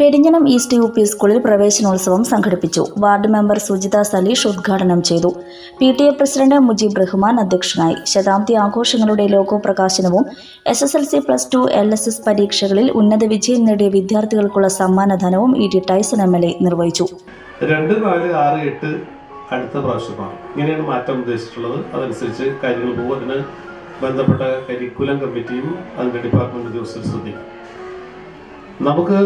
Perinjanam east U P സ്കൂളിൽ പ്രവേശനോത്സവം സംഘടിപ്പിച്ചു. വാർഡ് മെമ്പർ സുജിത സലീഷ് ഉദ്ഘാടനം ചെയ്തു. P T A president Mujeeb Rahman അധ്യക്ഷനായി. ശതാബ്ദി ആഘോഷങ്ങളുടെ ലോഗോ പ്രകാശനവും S S L C plus two L S S പരീക്ഷകളിൽ ഉന്നത വിജയം നേടിയ വിദ്യാർത്ഥികൾക്കുള്ള സമ്മാനധനവും E T Tyson M L A നിർവഹിച്ചു. രണ്ട് നാല് ആറ് എട്ട് അടുത്ത പ്രാവശ്യമാണ്. ഇങ്ങനെയാണ് മാറ്റം ഉദ്ദേശിച്ചിട്ടുള്ളത്. അതനുസരിച്ച് കാര്യങ്ങൾ പോകും. അതിന് ബന്ധപ്പെട്ട കരിക്കുലം കമ്മിറ്റിയും അതിന്റെ ഡിപ്പാർട്ട്മെന്റ് ശ്രദ്ധിക്കും. നമുക്ക്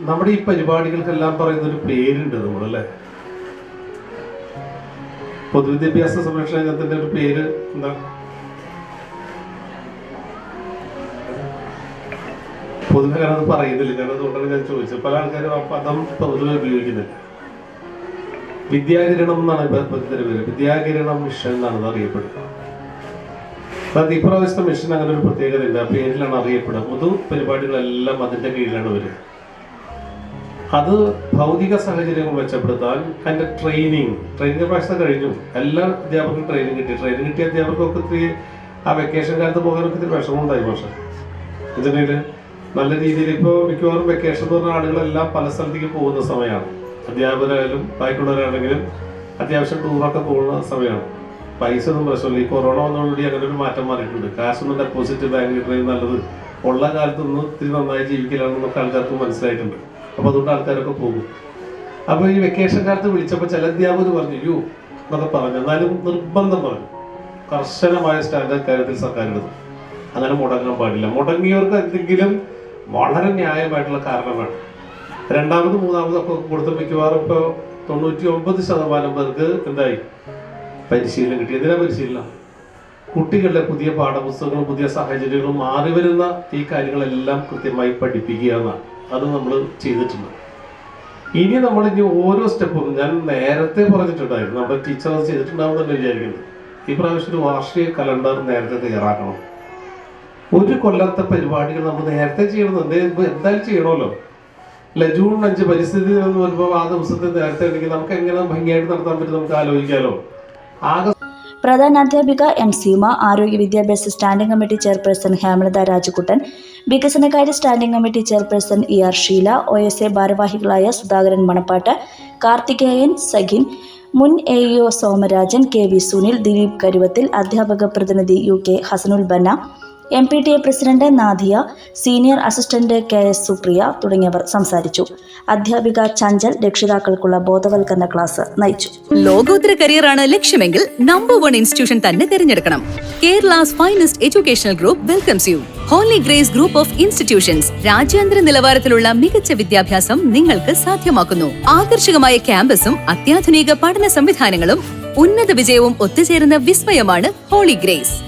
നമ്മുടെ ഈ പരിപാടികൾക്കെല്ലാം പറയുന്ന ഒരു പേരുണ്ട് നമ്മളല്ലേ? പൊതുവിദ്യാഭ്യാസ സംരക്ഷണ രംഗത്തിന്റെ ഒരു പേര് എന്താ? പൊതുവെ ഞാനത് പറയുന്നില്ല. ഞാൻ അതുകൊണ്ടാണ് ഞാൻ ചോദിച്ചത് പല ആൾക്കാരും ആ പദം പൊതുവെ ഉപയോഗിക്കുന്നില്ല. വിദ്യാകിരണം എന്നാണ് ഇതിന്റെ പേര്. വിദ്യാകിരണം മിഷൻ എന്നാണ് അറിയപ്പെടുന്നത്. അതായത് ഇപ്രാവശ്യത്തെ മിഷൻ അങ്ങനെ ഒരു പ്രത്യേകത ആ പേരിലാണ് അറിയപ്പെടുക. പൊതു പരിപാടികളെല്ലാം അതിന്റെ കീഴിലാണ് വരിക. അത് ഭൗതിക സാഹചര്യങ്ങൾ മെച്ചപ്പെടുത്താൻ അതിന്റെ ട്രെയിനിങ് ട്രെയിനിങ് പ്രാവശ്യത്തെ കഴിഞ്ഞു. എല്ലാ അധ്യാപകർക്കും ട്രെയിനിങ് കിട്ടി. ട്രെയിനിങ് കിട്ടിയ അധ്യാപകർക്കൊക്കെ ഇത്തിരി ആ വെക്കേഷൻ കാലത്ത് പോകാനൊക്കെ ഇത്തിരി വിഷമമുണ്ടായി പക്ഷെ ഇതിനിടയിൽ നല്ല രീതിയിൽ ഇപ്പോൾ മിക്കവാറും വെക്കേഷൻ എന്ന് പറഞ്ഞ ആളുകളെല്ലാം പല സ്ഥലത്തേക്ക് പോകുന്ന സമയമാണ്. അധ്യാപകരായാലും ബാക്കിയുള്ളവരാണെങ്കിലും അത്യാവശ്യം ടൂറൊക്കെ പോകുന്ന സമയമാണ്. പൈസ ഒന്നും പ്രശ്നമില്ല. ഈ കൊറോണ വന്നതോടുകൂടി അങ്ങനെ ഒരു മാറ്റം മാറിയിട്ടുണ്ട്. കാശൊന്നും ഡെപ്പോസിറ്റ് ബാങ്കിൽ ഇത്രയും നല്ലത്. ഉള്ള കാലത്തൊന്നും ഇത്തിരി നന്നായി ജീവിക്കലാണെന്നൊക്കെ ആൾക്കാർക്ക് മനസ്സിലായിട്ടുണ്ട്. അപ്പോൾ അതുകൊണ്ട് ആൾക്കാരൊക്കെ പോകും. അപ്പോൾ ഈ വെക്കേഷൻ കാലത്ത് വിളിച്ചപ്പോൾ ചില അധ്യാപകർ പറഞ്ഞു യു എന്നൊക്കെ പറഞ്ഞു. എന്നാലും നിർബന്ധം പറഞ്ഞു. കർശനമായ സ്റ്റാൻഡേർഡ് കാര്യത്തിൽ സർക്കാർ എടുത്തു അങ്ങനെ മുടങ്ങാൻ പാടില്ല. മുടങ്ങിയവർക്ക് എന്തെങ്കിലും വളരെ ന്യായമായിട്ടുള്ള കാരണം വേണം. രണ്ടാമത് മൂന്നാമതൊക്കെ കൊടുത്ത മിക്കവാറും ഇപ്പോൾ തൊണ്ണൂറ്റി ഒമ്പത് ശതമാനം പേർക്ക് എന്തായി? പരിശീലനം കിട്ടി. എന്തിനാ പരിശീലനം? കുട്ടികളുടെ പുതിയ പാഠപുസ്തകങ്ങളും പുതിയ സാഹചര്യങ്ങളും മാറി വരുന്ന ഈ കാര്യങ്ങളെല്ലാം കൃത്യമായി പഠിപ്പിക്കുക എന്നാണ്. അത് നമ്മൾ ചെയ്തിട്ടുണ്ട്. ഇനി നമ്മൾ ഇനി ഓരോ സ്റ്റെപ്പും ഞാൻ നേരത്തെ പറഞ്ഞിട്ടുണ്ടായിരുന്നു. നമ്മുടെ ടീച്ചർ അത് ചെയ്തിട്ടുണ്ടാവുമെന്നല്ല വിചാരിക്കുന്നത് ഈ പ്രാവശ്യം ഒരു വാർഷിക കലണ്ടർ നേരത്തെ തയ്യാറാക്കണം. ഒരു കൊല്ലത്തെ പരിപാടികൾ നമ്മൾ നേരത്തെ ചെയ്യണം. എന്തേ എന്തായാലും ചെയ്യണമല്ലോ. അല്ല ജൂൺ അഞ്ച് പരിസ്ഥിതി എന്ന് പറയുമ്പോൾ ആ ദിവസത്തെ നേരത്തെ ഉണ്ടെങ്കിൽ നമുക്ക് എങ്ങനെ ഭംഗിയായിട്ട് നടത്താൻ പറ്റും നമുക്ക് ആലോചിക്കാമല്ലോ ആകെ പ്രധാനാധ്യാപിക എം സീമ ആരോഗ്യ വിദ്യാഭ്യാസ standing committee chairperson Hemalatha Rajakuttan വികസനകാര്യ standing committee chairperson E R Sheela O S A ഭാരവാഹികളായ സുധാകരൻ മണപ്പാട്ട് കാർത്തികേയൻ സഖിൻ മുൻ A EO Somarajan K V Sunil Dileep Karuvathil അധ്യാപക പ്രതിനിധി U K Hasanul Banna M P T A president Nadiya senior assistant K S Supriya തുടങ്ങിയവർ സംസാരിച്ചു. അധ്യാപിക ചഞ്ചൽ രക്ഷിതാക്കൾക്കുള്ള ബോധവൽക്കരണ class നയിച്ചു. ലോകോത്തര കരിയറാണ് ലക്ഷ്യമെങ്കിൽ നമ്പർ വൺ ഇൻസ്റ്റിറ്റ്യൂഷൻ തന്നെ തിരഞ്ഞെടുക്കണം. Kerala's finest educational group welcomes you Holy Grace group of institutions രാജ്യാന്തര നിലവാരത്തിലുള്ള മികച്ച വിദ്യാഭ്യാസം നിങ്ങൾക്ക് സാധ്യമാക്കുന്നു. ആകർഷകമായ ക്യാമ്പസും അത്യാധുനിക പഠന സംവിധാനങ്ങളും ഉന്നത വിജയവും ഒത്തുചേരുന്ന വിസ്മയമാണ് Holy Grace